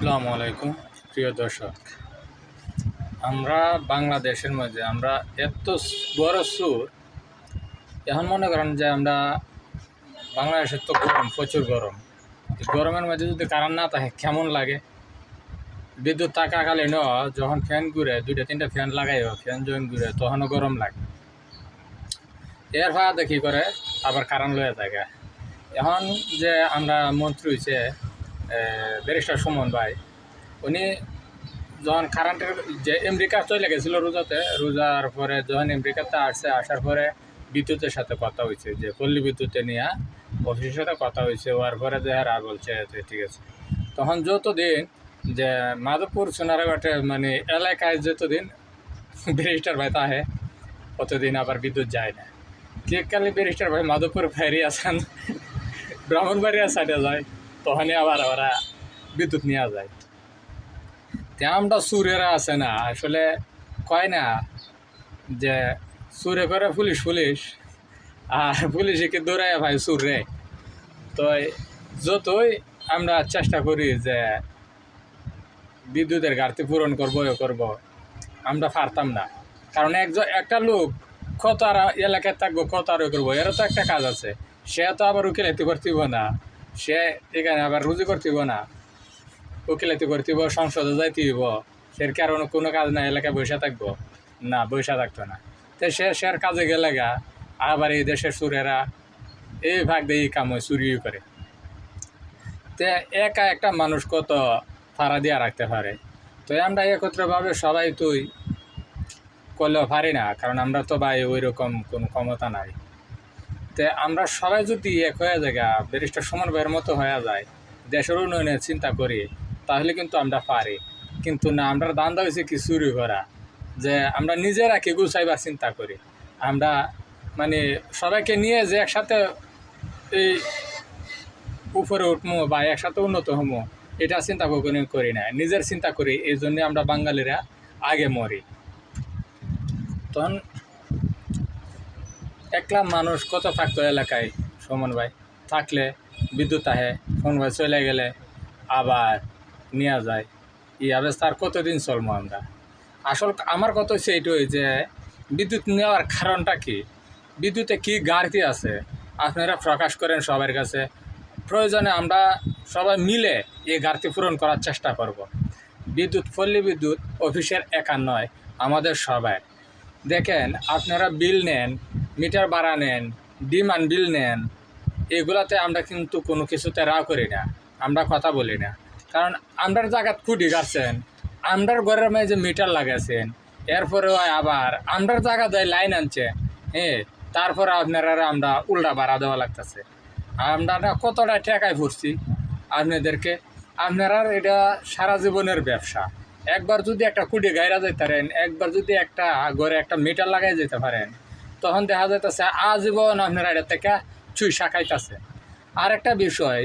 আসসালামু আলাইকুম, প্রিয় দর্শক। আমরা বাংলাদেশের মধ্যে আমরা এত বড় সুর, এখন মনে করেন যে আমরা বাংলাদেশের তো গরম, প্রচুর গরম। গরমের মধ্যে যদি কারেন্ট না থাকে, কেমন লাগে? বিদ্যুৎ থাকাকালীন যখন ফ্যান ঘুরে, দুইটা, তিনটা ফ্যান লাগাইও ফ্যান যখন ঘুরে, তখনও গরম লাগে। এর ভাড়া দেখি করে? আবার কারেন্ট লয়ে থাকে। এখন যে আমরা মন্ত্রী হয়েছে ব্যারিস্টার সুমন ভাই। উনি যখন কারেন্টের যে আমেরিকা চলে গেছিল রোজাতে, রোজার পরে যখন আমেরিকাতে আসছে, আসার পরে বিদ্যুতের সাথে কথা হয়েছে, যে পল্লী বিদ্যুতে নিয়ে অফিসের সাথে কথা হয়েছে ওর পরে যে আর বলছে ঠিক আছে। তখন যতদিন যে মাধবপুর সোনারাঘাটে মানে এলাকায় যতদিন ব্যারিস্টার ভাই তাহে অতদিন আবার বিদ্যুৎ যায় না। কেককালে ব্যারিস্টার ভাই মাধবপুর ফেরি আসান ব্রাহ্মণবাড়িয়া সাইডে যায়। তখনই আবার ওরা বিদ্যুৎ নেওয়া যায়। তে আমরা সুরেরা আছে না, আসলে কয় না যে সুরে করে পুলিশ পুলিশ। আর পুলিশে কি দৌড়ায় ভাই সুর রে? তো যতই আমরা চেষ্টা করি যে বিদ্যুতের ঘাটতি পূরণ করব, এ করব, আমরা পারতাম না। কারণ একজন একটা লোক কত আর এলাকায় থাকব, কত আর করব, এরও তো একটা কাজ আছে। সে তো আবার উকিলাইতে করতেইব না। সে এখানে আবার রুজি করতেইব না। উকিলাইতে করতেইব সংসদে যাইতে যাইতেইব সে কারণে কোনো কাজ না এলাকায় বসে থাকব। না, বসে থাকতো না। তো সে সের কাজে গেলে গা। আবার এই দেশের সুরেরা এই ভাগ দিয়ে এই কাম চুরিও করে। তে একা একটা মানুষ কত ফাড়া দিয়া রাখতে পারে? তো আমরা একত্রভাবে সবাই তুই করলেও পারি না, কারণ আমরা তো ভাই ওই রকম কোনো ক্ষমতা নাই। তে আমরা সবাই যদি এক হয়ে জায়গা ব্যারিস্টার সমান ভাইয়ের মতো হয়ে যায়, দেশের উন্নয়নের চিন্তা করি, তাহলে কিন্তু আমরা পারি। কিন্তু না, আমরা দান্দা হয়েছে কি চুরি করা? যে আমরা নিজেরা কি গুছাইবার চিন্তা করি? আমরা মানে সবাইকে নিয়ে যে একসাথে এই উপরে উঠবো বা একসাথে উন্নত হব এটা চিন্তা কখনোই করি না। নিজের চিন্তা করি, এই জন্যে আমরা বাঙালিরা আগে মরি। তখন একলা মানুষ কত থাকতো এলাকায়, সুমন ভাই? থাকলে বিদ্যুৎ আহে, সুমন ভাই চলে গেলে আবার নেওয়া যায়। এই অবস্থার কতদিন চলবো আমরা? আসল আমার কথা হচ্ছে এইটাই যে, বিদ্যুৎ নেওয়ার কারণটা কি? বিদ্যুতে কি গাড়তি আছে? আপনারা প্রকাশ করেন সবার কাছে। প্রয়োজনে আমরা সবাই মিলে এই ঘাটতি পূরণ করার চেষ্টা করব। বিদ্যুৎ, পল্লী বিদ্যুৎ অফিসের একা নয়, আমাদের সবাই। দেখেন, আপনারা বিল নেন মিটার ভাড়া নেন ডিমান্ড বিল নেন, এগুলাতে আমরা কিন্তু কোনো কিছুতে রা করি না, আমরা কথা বলি না। কারণ আমরার জায়গাত খুঁটি গাচ্ছেন আমরার ঘরের মাঝে মিটার লাগাইছেন এরপরে আবার আমরার জায়গা দেয় লাইন আনছে হ্যাঁ তারপরে আপনারা আমরা উল্টা ভাড়া দেওয়া লাগতেছে। আমরা কতটা টেকায় ভরছি আপনাদেরকে, আপনারা এটা সারা জীবনের ব্যবসা। একবার যদি একটা কুড়ি গাইরা যেতে পারেন, একবার যদি একটা ঘরে একটা মিটার লাগাই যেতে পারেন তখন দেখা যাইতেছে আজীবন আপনারা এটা থেকে চুই শাখাইতেছে আর একটা বিষয়,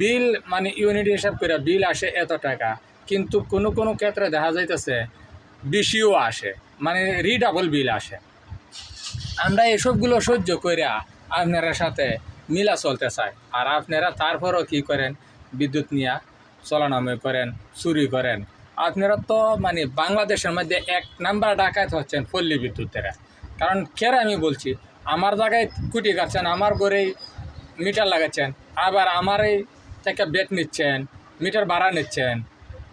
বিল মানে ইউনিট হিসাব করে বিল আসে এত টাকা, কিন্তু কোনো কোনো ক্ষেত্রে দেখা যাইতেছে বেশিও আসে মানে রিডাবল বিল আসে। আমরা এসবগুলো সহ্য কইরা আপনারা সাথে মিলা চলতে চাই। আর আপনারা তারপরও কি করেন? বিদ্যুৎ নিয়ে চলানাময় করেন, চুরি করেন। আপনারা তো মানে বাংলাদেশের মধ্যে এক নাম্বার ডাকাত হচ্ছেন পল্লী বিদ্যুতেরা কারণ কেরা আমি বলছি, আমার জায়গায় কুটি কাটছেন আমার ঘরেই মিটার লাগাচ্ছেন, আবার আমার এই থেকে বেট নিচ্ছেন, মিটার ভাড়া নিচ্ছেন।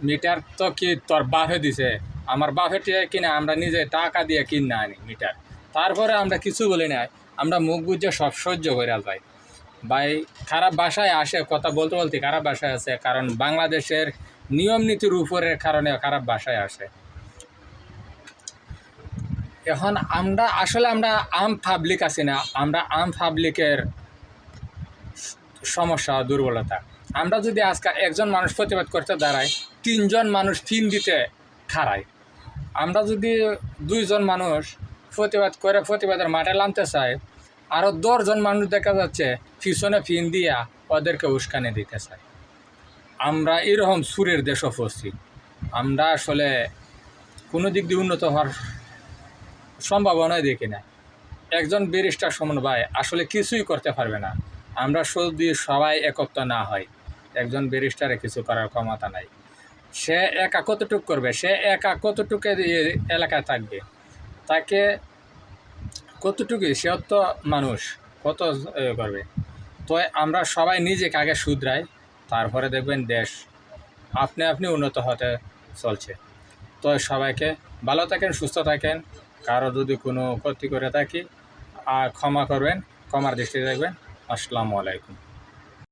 মিটার তো কি তোর বাফে দিছে? আমার বাফে কিনে আমরা নিজে টাকা দিয়ে কিনে আনি মিটার। তারপরে আমরা কিছু বলি না আমরা মুখ বুঝে সব সহ্য করে যাই। ভাই, খারাপ ভাষায় আসে, কথা বলতে বলতে খারাপ ভাষায় আসে, কারণ বাংলাদেশের নিয়ম নীতির উপরের কারণে খারাপ ভাষায় আসে। এখন আমরা, আসলে আমরা আম পাবলিক আছি না। আমরা আম পাবলিকের সমস্যা, দুর্বলতা। আমরা যদি আজকে একজন মানুষ প্রতিবাদ করতে দাঁড়াই, তিনজন মানুষ ফিন দিতে খাড়ায় আমরা যদি দুইজন মানুষ প্রতিবাদ করে প্রতিবাদের মাঠে নামতে চাই আরও দশজন মানুষ দেখা যাচ্ছে পিছনে ফিন দিয়া ওদেরকে উস্কানি দিতে চায় আমরা এরকম সুরের দেশ উপস্থিত। আমরা আসলে কোনো দিক দিয়ে উন্নত হওয়ার সম্ভাবনাই দেখি না। একজন ব্যারিস্টার সমন ভাই আসলে কিছুই করতে পারবে না। আমরা যদি সবাই একত্র না হয় একজন ব্যারিস্টারে কিছু করার ক্ষমতা নাই। সে একা কতটুক করবে? সে একা কতটুকু এলাকায় থাকবে? তাকে কতটুকু? সে তো মানুষ, কত করবে? তো আমরা সবাই নিজেকে আগে শুধরাই, তারপরে দেখবেন দেশ আপনি আপনি উন্নত হতে চলছে। তো সবাইকে ভালো থাকেন, সুস্থ থাকেন। কারও যদি কোনো ক্ষতি করে থাকি আর ক্ষমা করবেন ক্ষমার দৃষ্টি দেখবেন আসসালামু আলাইকুম।